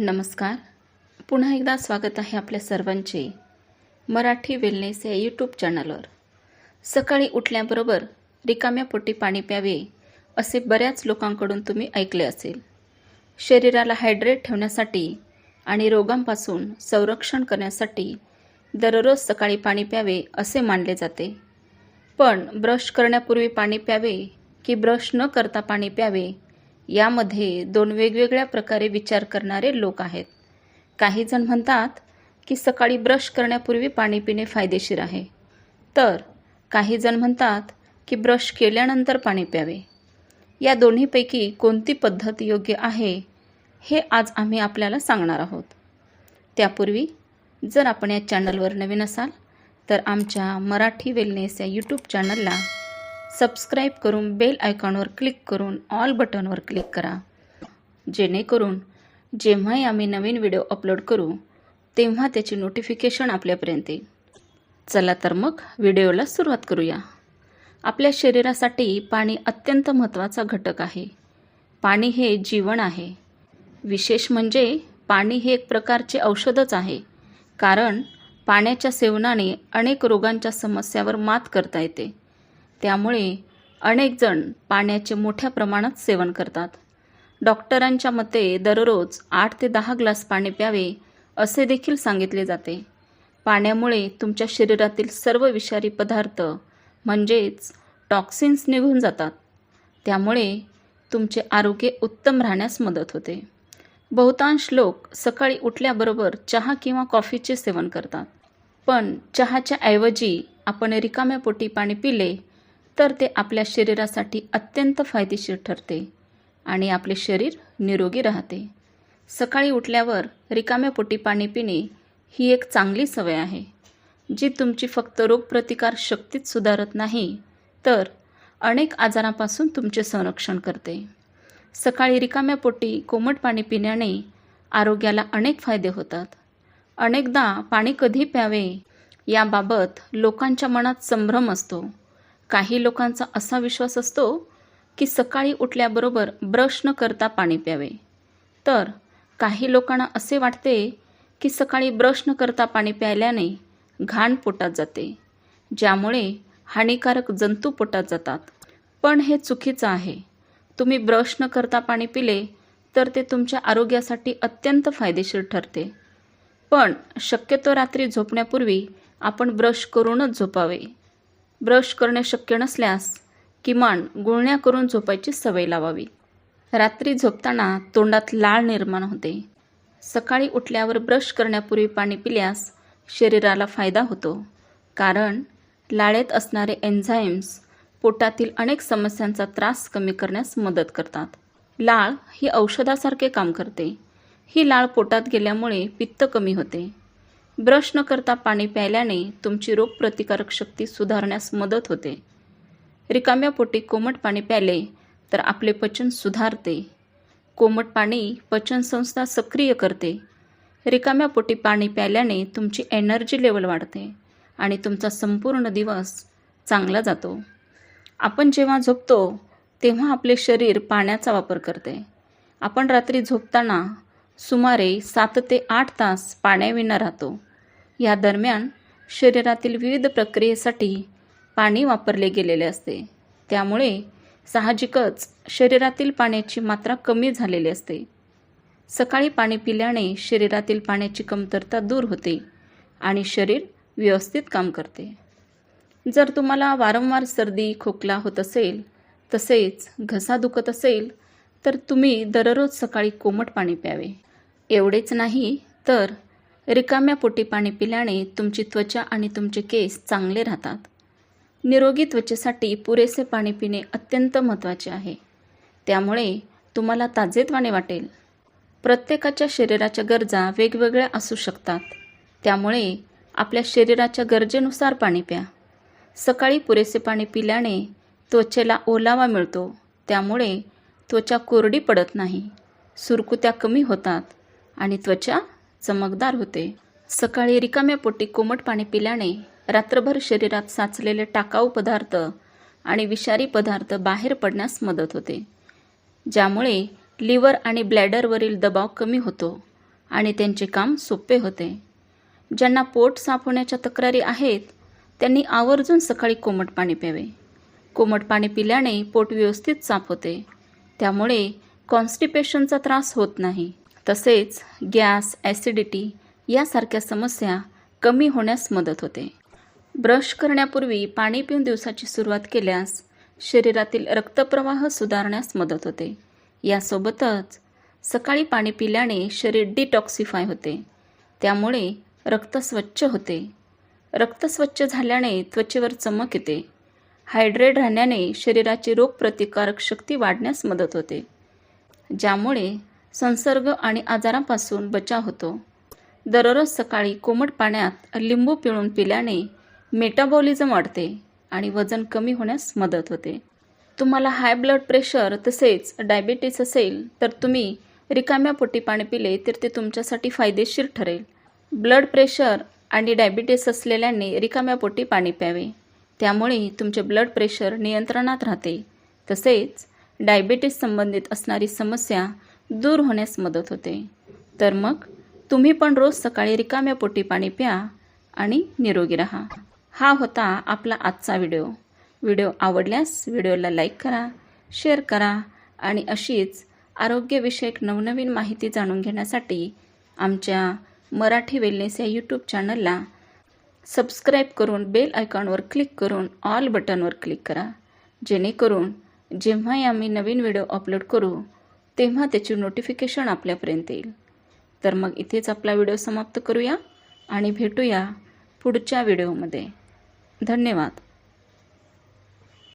नमस्कार. पुन्हा एकदा स्वागत आहे आपल्या सर्वांचे मराठी वेलनेस या यूट्यूब चॅनलवर सकाळी उठल्याबरोबर रिकाम्या पोटी पाणी प्यावे असे बऱ्याच लोकांकडून तुम्ही ऐकले असेल. शरीराला हायड्रेट ठेवण्यासाठी आणि रोगांपासून संरक्षण करण्यासाठी दररोज सकाळी पाणी प्यावे असे मानले जाते. पण ब्रश करण्यापूर्वी पाणी प्यावे की ब्रश न करता पाणी प्यावे यामध्ये दोन वेगवेगळ्या प्रकारे विचार करणारे लोक आहेत. काही जण म्हणतात की सकाळी ब्रश करण्यापूर्वी पाणी पिणे फायदेशीर आहे. तर काही जण म्हणतात की ब्रश केल्यानंतर पाणी प्यावे. या दोन्हीपैकी कोणती पद्धत योग्य आहे हे आज आम्ही आपल्याला सांगणार आहोत. त्यापूर्वी जर आपण या चॅनलवर नवीन असाल तर आमच्या मराठी वेलनेस या यूट्यूब चॅनलला सबस्क्राईब करून बेल आयकॉनवर क्लिक करून ऑल बटनवर क्लिक करा. जेणेकरून जेव्हाही आम्ही नवीन व्हिडिओ अपलोड करू तेव्हा त्याची नोटिफिकेशन आपल्यापर्यंत येईल. चला तर मग व्हिडिओला सुरुवात करूया. आपल्या शरीरासाठी पाणी अत्यंत महत्त्वाचा घटक आहे. पाणी हे जीवन आहे. विशेष म्हणजे पाणी हे एक प्रकारचे औषधच आहे. कारण पाण्याच्या सेवनाने अनेक रोगांच्या समस्यावर मात करता येते. त्यामुळे अनेकजण पाण्याचे मोठ्या प्रमाणात सेवन करतात. डॉक्टरांच्या मते दररोज आठ ते दहा ग्लास पाणी प्यावे असे देखील सांगितले जाते. पाण्यामुळे तुमच्या शरीरातील सर्व विषारी पदार्थ म्हणजेच टॉक्सिन्स निघून जातात. त्यामुळे तुमचे आरोग्य उत्तम राहण्यास मदत होते. बहुतांश लोक सकाळी उठल्याबरोबर चहा किंवा कॉफीचे सेवन करतात. पण चहाच्या ऐवजी आपण रिकाम्या पोटी पाणी पिले तर ते आपल्या शरीरासाठी अत्यंत फायदेशीर ठरते आणि आपले शरीर निरोगी राहते. सकाळी उठल्यावर रिकाम्या पोटी पाणी पिणे ही एक चांगली सवय आहे. जी तुमची फक्त रोगप्रतिकार शक्तीच सुधारत नाही तर अनेक आजारांपासून तुमचे संरक्षण करते. सकाळी रिकाम्या पोटी कोमट पाणी पिण्याने आरोग्याला अनेक फायदे होतात. अनेकदा पाणी कधी प्यावे याबाबत लोकांच्या मनात संभ्रम असतो. काही लोकांचा असा विश्वास असतो की सकाळी उठल्याबरोबर ब्रश न करता पाणी प्यावे. तर काही लोकांना असे वाटते की सकाळी ब्रश न करता पाणी प्यायल्याने घाण पोटात जाते ज्यामुळे हानिकारक जंतू पोटात जातात. पण हे चुकीचं आहे. तुम्ही ब्रश न करता पाणी पिले तर ते तुमच्या आरोग्यासाठी अत्यंत फायदेशीर ठरते. पण शक्यतो रात्री झोपण्यापूर्वी आपण ब्रश करूनच झोपावे. ब्रश करणे शक्य नसल्यास किमान गुळण्या करून झोपायची सवय लावावी. रात्री झोपताना तोंडात लाळ निर्माण होते. सकाळी उठल्यावर ब्रश करण्यापूर्वी पाणी पिल्यास शरीराला फायदा होतो. कारण लाळेत असणारे एन्झाईम्स पोटातील अनेक समस्यांचा त्रास कमी करण्यास मदत करतात. लाळ ही औषधासारखे काम करते. ही लाळ पोटात गेल्यामुळे पित्त कमी होते. ब्रश न करता पाणी प्यायल्याने तुमची रोगप्रतिकारक शक्ती सुधारण्यास मदत होते. रिकाम्या पोटी कोमट पाणी प्याले तर आपले पचन सुधारते. कोमट पाणी पचनसंस्था सक्रिय करते. रिकाम्या पोटी पाणी प्यायल्याने तुमची एनर्जी लेवल वाढते आणि तुमचा संपूर्ण दिवस चांगला जातो. आपण जेव्हा झोपतो तेव्हा आपले शरीर पाण्याचा वापर करते. आपण रात्री झोपताना सुमारे सात ते आठ तास पाण्याविना राहतो. या दरम्यान शरीरातील विविध प्रक्रियेसाठी पाणी वापरले गेलेले असते. त्यामुळे साहजिकच शरीरातील पाण्याची मात्रा कमी झालेली असते. सकाळी पाणी पिल्याने शरीरातील पाण्याची कमतरता दूर होते आणि शरीर व्यवस्थित काम करते. जर तुम्हाला वारंवार सर्दी खोकला होत असेल तसेच घसा दुखत असेल तर तुम्ही दररोज सकाळी कोमट पाणी प्यावे. एवढेच नाही तर रिकाम्या पोटी पाणी पिल्याने तुमची त्वचा आणि तुमचे केस चांगले राहतात. निरोगी त्वचेसाठी पुरेसे पाणी पिणे अत्यंत महत्त्वाचे आहे. त्यामुळे तुम्हाला ताजेतवाने वाटेल. प्रत्येकाच्या शरीराच्या गरजा वेगवेगळ्या असू शकतात. त्यामुळे आपल्या शरीराच्या गरजेनुसार पाणी प्या. सकाळी पुरेसे पाणी पिल्याने त्वचेला ओलावा मिळतो. त्यामुळे त्वचा कोरडी पडत नाही. सुरकुत्या कमी होतात आणि त्वचा चमकदार होते. सकाळी रिकाम्या पोटी कोमट पाणी पिल्याने रात्रभर शरीरात साचलेले टाकाऊ पदार्थ आणि विषारी पदार्थ बाहेर पडण्यास मदत होते. ज्यामुळे लिव्हर आणि ब्लॅडरवरील दबाव कमी होतो आणि त्यांचे काम सोपे होते. ज्यांना पोट साफ होण्याच्या तक्रारी आहेत त्यांनी आवर्जून सकाळी कोमट पाणी प्यावे. कोमट पाणी पिल्याने पोट व्यवस्थित साफ होते. त्यामुळे कॉन्स्टिपेशनचा त्रास होत नाही. तसेच गॅस ॲसिडिटी यासारख्या समस्या कमी होण्यास मदत होते. ब्रश करण्यापूर्वी पाणी पिऊन दिवसाची सुरुवात केल्यास शरीरातील रक्तप्रवाह सुधारण्यास मदत होते. यासोबतच सकाळी पाणी पिल्याने शरीर डिटॉक्सिफाय होते. त्यामुळे रक्त स्वच्छ होते. रक्त स्वच्छ झाल्याने त्वचेवर चमक येते. हायड्रेट राहण्याने शरीराची रोगप्रतिकारक शक्ती वाढण्यास मदत होते. ज्यामुळे संसर्ग आणि आजारांपासून बचाव होतो. दररोज सकाळी कोमट पाण्यात लिंबू पिळून पिल्याने मेटाबॉलिझम वाढते आणि वजन कमी होण्यास मदत होते. तुम्हाला हाय ब्लड प्रेशर तसेच डायबिटीस असेल तर तुम्ही रिकाम्या पोटी पाणी पिले तर ते तुमच्यासाठी फायदेशीर ठरेल. ब्लड प्रेशर आणि डायबिटीस असलेल्यांनी रिकाम्या पोटी पाणी प्यावे. त्यामुळे तुमचे ब्लड प्रेशर नियंत्रणात राहते. तसेच डायबिटीस संबंधित असणारी समस्या दूर होण्यास मदत होते. तर मग तुम्ही पण रोज सकाळी रिकाम्या पोटी पाणी प्या आणि निरोगी राहा. हा होता आपला आजचा व्हिडिओ. व्हिडिओ आवडल्यास व्हिडिओला लाईक करा शेअर करा आणि अशीच आरोग्यविषयक नवनवीन माहिती जाणून घेण्यासाठी आमच्या मराठी वेलनेस या यूट्यूब चॅनलला सबस्क्राईब करून बेल आयकॉनवर क्लिक करून ऑल बटनवर क्लिक करा. जेणेकरून जेव्हाही आम्ही नवीन व्हिडिओ अपलोड करू तेव्हा त्याची नोटिफिकेशन आपल्यापर्यंत येईल. तर मग इथेच आपला व्हिडिओ समाप्त करूया आणि भेटूया पुढच्या व्हिडिओमध्ये धन्यवाद.